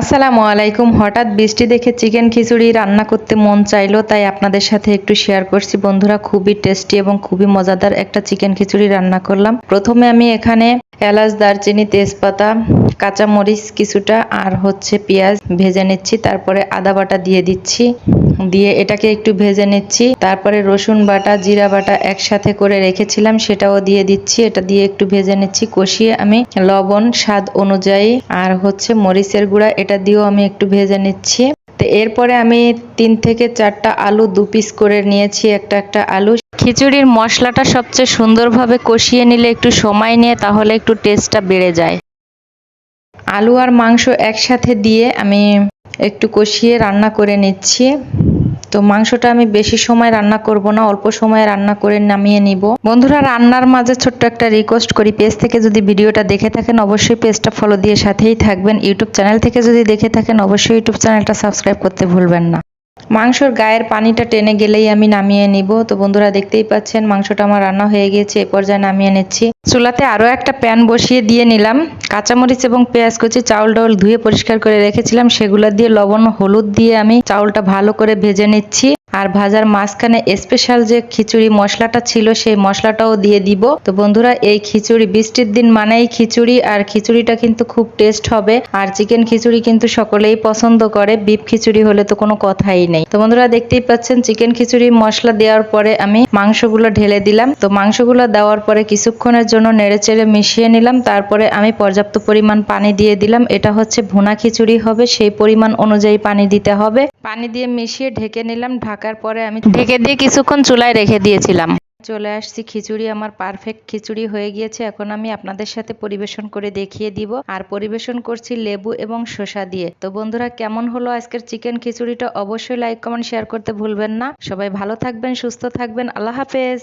আসসালামু আলাইকুম। হঠাৎ বৃষ্টি দেখে চিকেন খিচুড়ি রান্না করতে মন চাইলো, তাই আপনাদের সাথে একটু শেয়ার করছি। বন্ধুরা, খুবই টেস্টি এবং খুবই মজাদার একটা চিকেন খিচুড়ি রান্না করলাম। প্রথমে আমি এখানে এলাচ, দারচিনি, তেজপাতা কাঁচামরিচ কিছুটা আর হচ্ছে পেঁয়াজ ভেজে নিচ্ছি, তারপরে আদা বাটা দিয়ে দিচ্ছি। দিয়ে এটাকে একটু ভেজে নিচ্ছি। তারপরে রসুন বাটা, জিরা বাটা একসাথে করে রেখেছিলাম, সেটাও দিয়ে দিচ্ছি। এটা দিয়ে একটু ভেজে নিচ্ছি, কষিয়ে আমি লবণ স্বাদ অনুযায়ী আর হচ্ছে মরিচের গুঁড়া, এটা দিয়েও আমি একটু ভেজে নিচ্ছি। তো এরপরে আমি তিন থেকে চারটা আলু দু পিস করে নিয়েছি, একটা একটা আলু। খিচুড়ির মশলাটা সবচেয়ে সুন্দরভাবে কষিয়ে নিলে একটু সময় নিয়ে, তাহলে একটু টেস্টটা বেড়ে যায়। আলু আর মাংস একসাথে দিয়ে আমি একটু কষিয়ে রান্না করে নিচ্ছি। তো মাংসটা আমি বেশি সময় রান্না করব না, অল্প সময় রান্না করে নামিয়ে নিব। বন্ধুরা, রান্নার মাঝে ছোট্ট একটা রিকোয়েস্ট করি। পেজ থেকে যদি ভিডিওটা দেখে থাকেন, অবশ্যই পেজটা ফলো দিয়ে সাথেই থাকবেন। ইউটিউব চ্যানেল থেকে যদি দেখে থাকেন, অবশ্যই ইউটিউব চ্যানেলটা সাবস্ক্রাইব করতে ভুলবেন না। মাংসর গায়ের পানিটা টেনে গেলেই আমি নামিয়ে নিব। তো বন্ধুরা, দেখতেই পাচ্ছেন, মাংসটা আমার রান্না হয়ে গিয়েছে, এ পর্যায়ে নামিয়ে নিচ্ছি। চুলাতে আরও একটা প্যান বসিয়ে দিয়ে নিলাম। কাঁচামরিচ এবং পেঁয়াজ কুচি, চাউল ডাউল ধুয়ে পরিষ্কার করে রেখেছিলাম। সেগুলো দিয়ে লবণ হলুদ দিয়ে আমি চাউলটা ভালো করে ভেজে নিচ্ছি। আর ভাজার মাঝখানে স্পেশাল যে খিচুড়ি মশলাটা ছিল, সেই মশলাটাও দিয়ে দিব। তো বন্ধুরা, এই খিচুড়ি, বৃষ্টির দিন মানেই খিচুড়ি, আর খিচুড়িটা কিন্তু খুব টেস্ট হবে। আর চিকেন খিচুড়ি কিন্তু সকলেই পছন্দ করে বিফ খিচুড়ি হলে তো কোনো কথাই নেই। তো বন্ধুরা, দেখতেই পাচ্ছেন চিকেন খিচুড়ি মশলা দেওয়ার পরে আমি মাংসগুলো ঢেলে দিলাম। তো মাংসগুলো দেওয়ার পরে কিছুক্ষণের জন্য নেড়েচেড়ে মিশিয়ে নিলাম। তারপরে আমি পর্যাপ্ত পরিমাণ পানি দিয়ে দিলাম। এটা হচ্ছে ভুনা খিচুড়ি হবে, সেই পরিমাণ অনুযায়ী পানি দিতে হবে। পানি দিয়ে মিশিয়ে ঢেকে নিলাম। ঢাকার পরে আমি ঢেকে দিয়ে কিছুক্ষণ চুলায় রেখে দিয়েছিলাম। চলে আসছি খিচুড়ি, আমার পারফেক্ট খিচুড়ি হয়ে গিয়েছে। এখন আমি আপনাদের সাথে পরিবেশন করে দেখিয়ে দিব। আর পরিবেশন করছি লেবু এবং শসা দিয়ে। তো বন্ধুরা, কেমন হলো আজকের চিকেন খিচুড়িটা? অবশ্যই লাইক কমেন্ট শেয়ার করতে ভুলবেন না। সবাই ভালো থাকবেন, সুস্থ থাকবেন। আল্লাহ হাফেজ।